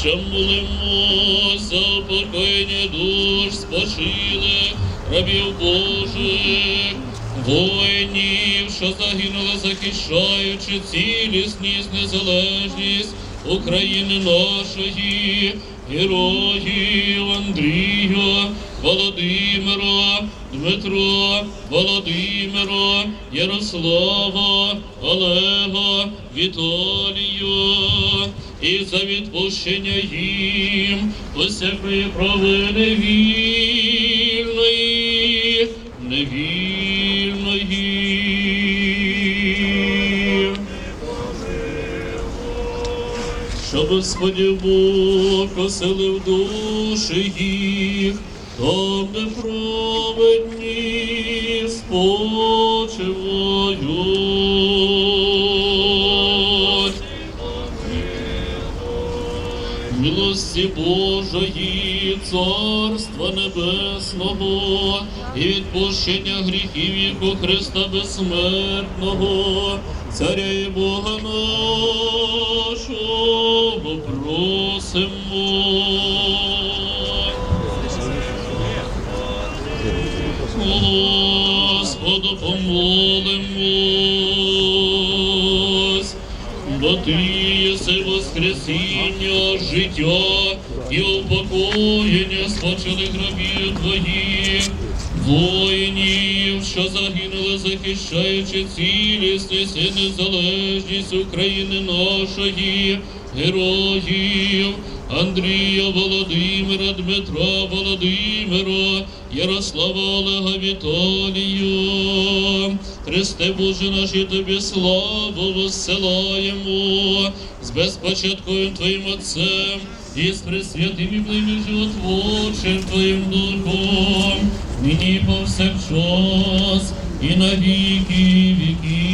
Що молимо за упокоєння душ спочилих рабів Божих, воїнів, що загинули, захищаючи цілісність, незалежність України нашої, героїв Андрія, Володимира, Дмитро, Володимира, Ярослава, Олега, Віталію, і за відпущення їм усякої провини вільної, невільної. Щоб Господь Бог оселив душі їх, там де праведні спочивають. Милості Божої, Царства Небесного і відпущення гріхів їх у Христа Безсмертного, Царя і Бога нашого просимо. Господу помолимось, бо ти єси воскресіння, життя і упокоєння спочили гробів твоїх, воїнів, що загинули, захищаючи цілісність і незалежність України нашої, героїв. Андрія Володимира, Дмитра Володимира, Ярослава Олега Віталію. Христе Боже наш, і тобі славу воссилаємо з безпочатковим Твоїм Отцем і з пресвятим і благим животворчим Твоїм Духом, нині повсякчас, і на віки